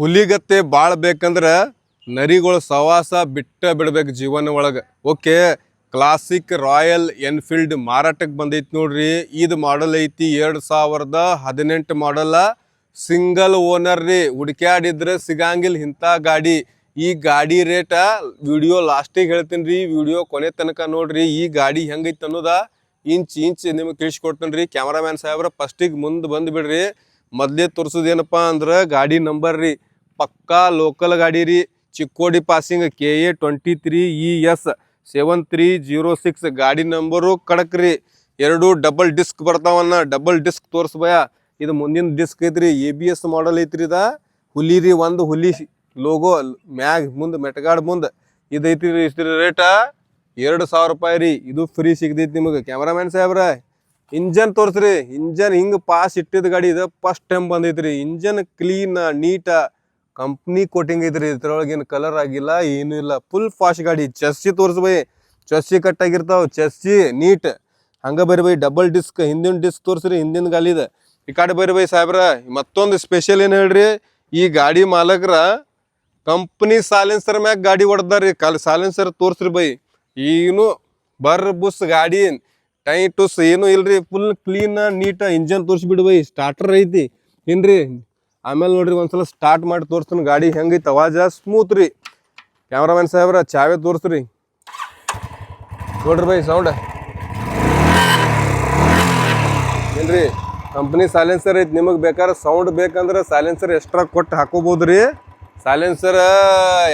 ಹುಲಿಗತ್ತೆ ಬಾಳ್ ಬೇಕಂದ್ರ ನರಿಗಳು ಸವಾಸ ಬಿಟ್ಟ ಬಿಡ್ಬೇಕು ಜೀವನ ಒಳಗೆ. ಓಕೆ ಕ್ಲಾಸಿಕ್ ರಾಯಲ್ ಎನ್ಫೀಲ್ಡ್ ಮಾರಾಟಕ್ಕೆ ಬಂದೈತಿ ನೋಡ್ರಿ. ಇದು ಮಾಡಲ್ ಐತಿ ಎರಡು ಸಾವಿರದ ಹದಿನೆಂಟು ಮಾಡಲ್ಲ ಸಿಂಗಲ್ ಓನರ್ ರೀ, ಹುಡ್ಕ್ಯಾಡಿದ್ರೆ ಸಿಗಾಂಗಿಲ್ಲ ಇಂಥ ಗಾಡಿ. ಈ ಗಾಡಿ ರೇಟ ವಿಡಿಯೋ ಲಾಸ್ಟಿಗೆ ಹೇಳ್ತೀನಿ ರೀ, ವಿಡಿಯೋ ಕೊನೆ ತನಕ ನೋಡ್ರಿ. ಈ ಗಾಡಿ ಹೆಂಗೈತೆ ಅನ್ನೋದ ಇಂಚ್ ಇಂಚ್ ನಿಮಗೆ ತಿಳಿಸ್ಕೊಡ್ತೀನಿ ರೀ. ಕ್ಯಾಮ್ರಾಮ್ಯಾನ್ ಸಾಹೇಬ್ರ ಫಸ್ಟಿಗೆ ಮುಂದೆ ಬಂದು ಬಿಡ್ರಿ. ಮೊದಲೇ ತೋರಿಸೋದೇನಪ್ಪ ಅಂದ್ರೆ ಗಾಡಿ ನಂಬರ್ ರೀ. ಪಕ್ಕಾ ಲೋಕಲ್ ಗಾಡಿ ರೀ. Chikkodi passing K A twenty three E S seven three zero six ಗಾಡಿ ನಂಬರು ಕಡಕ್ ರೀ. ಎರಡು ಡಬಲ್ ಡಿಸ್ಕ್ ಬರ್ತಾವನ್ನ ಡಬಲ್ ಡಿಸ್ಕ್ ತೋರಿಸ್ಬಯ ಇದು ಮುಂದಿನ ಡಿಸ್ಕ್ ಐತ್ರಿ. ಎ ಬಿ ಎಸ್ ಮಾಡಲ್ ಐತ್ರಿ ಇದ. ಹುಲಿ ರೀ, ಒಂದು ಹುಲಿ ಲೋಗೋ ಮ್ಯಾಗ್ ಮುಂದೆ, ಮೆಟಗಾಡ್ ಮುಂದೆ. ಇದೈತಿ ರೀ ಇಷ್ಟು ರೇಟ ಎರಡು ಸಾವಿರ ರೂಪಾಯಿ ರೀ. ಇದು ಫ್ರೀ ಸಿಗ್ತೈತಿ ನಿಮಗೆ. ಕ್ಯಾಮ್ರಾಮ್ಯಾನ್ ಸಾಹೇಬ್ರ ಇಂಜನ್ ತೋರಿಸ್ರಿ. ಇಂಜನ್ ಹಿಂಗೆ ಪಾಸ್ ಇಟ್ಟಿದ ಗಾಡಿ ಇದು. First time ಬಂದೈತ್ರಿ. Engine clean neat company coating ಐತ್ರಿ ಇದ್ರೊಳಗೇನು ಕಲರ್ ಆಗಿಲ್ಲ, ಏನೂ ಇಲ್ಲ. ಫುಲ್ ಫಾಸ್ಟ್ ಗಾಡಿ. ಚೆಸ್ಸಿ ತೋರಿಸ್ ಬೈ. ಚೆಸ್ಸಿ ಕಟ್ ಆಗಿರ್ತಾವ. ಚೆಸ್ಸಿ ನೀಟ್ ಹಂಗ ಬರಿ ಬೈ ಡಬಲ್ ಡಿಸ್ಕ್ ಹಿಂದಿನ ಡಿಸ್ಕ್ ತೋರಿಸ್ರಿ, ಹಿಂದಿನ ಗಾಲಿದ ಈ ಕಡೆ ಬರ್ರಿ ಬೈ ಸಾಹೇಬ್ರ, ಮತ್ತೊಂದು ಸ್ಪೆಷಲ್ ಏನು ಹೇಳ್ರಿ? ಈ ಗಾಡಿ ಮಾಲಕರ ಕಂಪ್ನಿ ಸಾಲೆನ್ಸರ್ ಮ್ಯಾಗ ಗಾಡಿ ಹೊಡೆದಾರಿ ಕಾಲ್ ಸಾಲೆನ್ಸರ್ ತೋರಿಸ್ರಿ ಬೈ. ಏನು ಬರ್ ಬುಸ್ ಗಾಡಿ ಟೈ ಟುಸ್ ಏನು ಇಲ್ರಿ. ಫುಲ್ ಕ್ಲೀನ್ ನೀಟ್ ಇಂಜನ್ ತೋರಿಸ್ಬಿಡು ಬೈ. ಸ್ಟಾರ್ಟರ್ ಐತಿ. ಏನ್ರಿ? ಆಮೇಲೆ ನೋಡ್ರಿ ಒಂದ್ಸಲ ಸ್ಟಾರ್ಟ್ ಮಾಡಿ ತೋರಿಸ್ತೀನಿ, ಗಾಡಿ ಹೆಂಗೈತೆ, ಅವಾಜ ಸ್ಮೂತ್ ರೀ. ಕ್ಯಾಮ್ರಾಮನ್ ಸಾಹೇಬ್ರ, ಚಾವೆ ತೋರಿಸ್ರಿ. ನೋಡ್ರಿ ಬೈ ಸೌಂಡ್ ಏನ್ರಿ ಕಂಪ್ನಿ ಸೈಲೆನ್ಸರ್ ಐತಿ, ನಿಮಗೆ ಬೇಕಾದ್ರೆ ಸೌಂಡ್ ಬೇಕಂದ್ರೆ ಸೈಲೆನ್ಸರ್ ಎಕ್ಸ್ಟ್ರಾ ಕೊಟ್ಟು ಹಾಕೋಬೋದ್ರಿ ಸೈಲೆನ್ಸರ್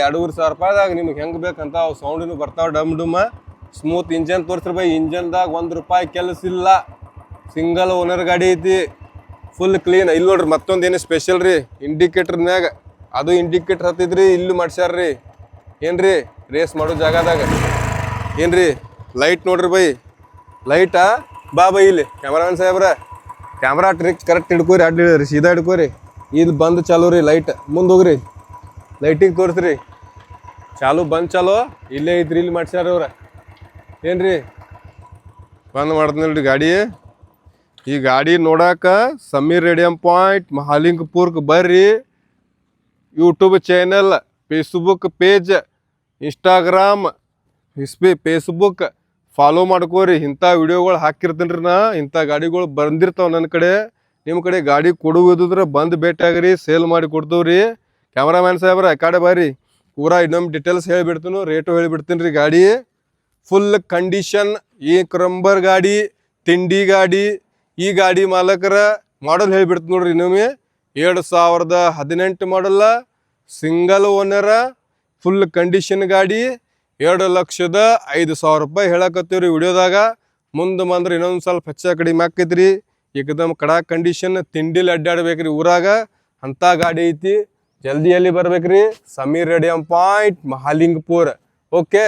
ಎರಡೂವರೆ ಸಾವಿರ ರೂಪಾಯಿದಾಗ ನಿಮ್ಗೆ ಹೆಂಗೆ ಬೇಕಂತ ಅವು ಸೌಂಡಿನೂ ಬರ್ತಾವೆ ಡಮ್ ಡುಮ್ಮ ಸ್ಮೂತ್ ಇಂಜನ್ ತೋರಿಸ್ರಿ ಬೈ ಇಂಜನ್ದಾಗ ಒಂದು ರೂಪಾಯಿ ಕೆಲಸ ಇಲ್ಲ. ಸಿಂಗಲ್ ಓನರ್ ಗಾಡಿ ಐತಿ. ಫುಲ್ ಕ್ಲೀನ್ ಇಲ್ಲಿ ನೋಡ್ರಿ ಮತ್ತೊಂದು ಸ್ಪೆಷಲ್ ರೀ? ಇಂಡಿಕೇಟರ್ ಮ್ಯಾಗ ಅದು ಇಂಡಿಕೇಟರ್ ಹತ್ತಿದ್ರಿ, ಇಲ್ಲಿ ಮಾಡ್ಸ್ಯಾರ್ರಿ. ಏನ್ರಿ? ರೇಸ್ ಮಾಡೋ ಜಾಗದಾಗ. ಏನ್ರಿ? ಲೈಟ್ ನೋಡ್ರಿ ಬೈ. ಲೈಟಾ ಬಾ ಬೈ ಇಲ್ಲಿ. ಕ್ಯಾಮ್ರಾಮನ್ ಸಾಹೇಬ್ರ. ಕ್ಯಾಮ್ರಾ ಟ್ರಿಕ್ ಕರೆಕ್ಟ್ ಹಿಡ್ಕೋರಿ, ಅಡ್ಡಿ ಹಿಡ್ರಿ ಸೀದಾ ಹಿಡ್ಕೋರಿ. ಇಲ್ಲಿ ಬಂದು ಚಾಲು ರೀ ಲೈಟ್ ಮುಂದೆ ಹೋಗ್ರಿ. ಲೈಟಿಗೆ ತೋರಿಸ್ರಿ. ಚಾಲು ಬಂದ್ ಚಾಲೋ. ಇಲ್ಲೇ ಇದ್ರಿ ಇಲ್ಲಿ ಮಾಡ್ಸ್ಯಾರ ಅವ್ರ. ಏನ್ರಿ? ಬಂದ್ ಮಾಡ್ತೀನಿ ಗಾಡಿ. ಈ ಗಾಡಿ ನೋಡಾಕ ಸಮೀರ್ ರೇಡಿಯಂ ಪಾಯಿಂಟ್ ಮಹಾಲಿಂಗಪುರ್ಕ್ ಬರ್ರಿ. YouTube channel Facebook page Instagram ಹಿಸ್ಬಿ Facebook follow ಮಾಡ್ಕೋರಿ. ಇಂಥ ವಿಡಿಯೋಗಳು ಹಾಕಿರ್ತೀನಿ ನಾ. ಇಂಥ ಗಾಡಿಗಳು ಬಂದಿರ್ತಾವೆ ನನ್ನ ಕಡೆ. ನಿಮ್ಮ ಕಡೆ ಗಾಡಿ ಕೊಡುವುದ್ರೆ ಬಂದು ಭೇಟಿಯಾಗ್ರಿ ಸೇಲ್ ಮಾಡಿ ಕೊಡ್ತೀವ್ರಿ. ಕ್ಯಾಮ್ರಾಮ್ಯಾನ್ ಸಾಹೇಬ್ರ ಕಡೆ ಬರ್ರಿ. ಪೂರಾ ಇನ್ನೊಮ್ಮೆ ಡೀಟೇಲ್ಸ್ ಹೇಳಿಬಿಡ್ತೀನಿ ರೇಟು ಹೇಳಿಬಿಡ್ತೀನಿ ರೀ ಗಾಡಿ. ಫುಲ್ ಕಂಡೀಷನ್ ಈ ಕ್ರಂಬರ್ ಗಾಡಿ, ತಿಂಡಿ ಗಾಡಿ ಈ ಗಾಡಿ ಮಾಲಕರ ಮಾಡಲ್ ಹೇಳ್ಬಿಡ್ತೀನಿ ನೋಡ್ರಿ ಇನ್ನೊಮ್ಮೆ. ಎರಡು ಸಾವಿರದ ಹದಿನೆಂಟು ಮಾಡಲ್ಲ ಸಿಂಗಲ್ ಓನರ ಫುಲ್ ಕಂಡೀಷನ್ ಗಾಡಿ, ಎರಡು ಲಕ್ಷದ ಐದು ಸಾವಿರ ರೂಪಾಯಿ ಹೇಳಕತ್ತೀವ್ರಿ ವಿಡಿಯೋದಾಗ. ಮುಂದೆ ಬಂದ್ರೆ ಇನ್ನೊಂದು ಸ್ವಲ್ಪ ಹೆಚ್ಚ ಕಡಿಮೆ ಆಕೈತ್ರಿ. ಏಕದಮ್ ಕಡಾ ಕಂಡೀಷನ್ ತಿಂಡಿಲಿ ಅಡ್ಡಾಡ್ಬೇಕ್ರಿ ಊರಾಗ. ಅಂಥ ಗಾಡಿ ಐತಿ. ಜಲ್ದಿ ಎಲ್ಲಿ ಬರ್ಬೇಕ್ರಿ? Sameer radium point Mahalingapura. Okay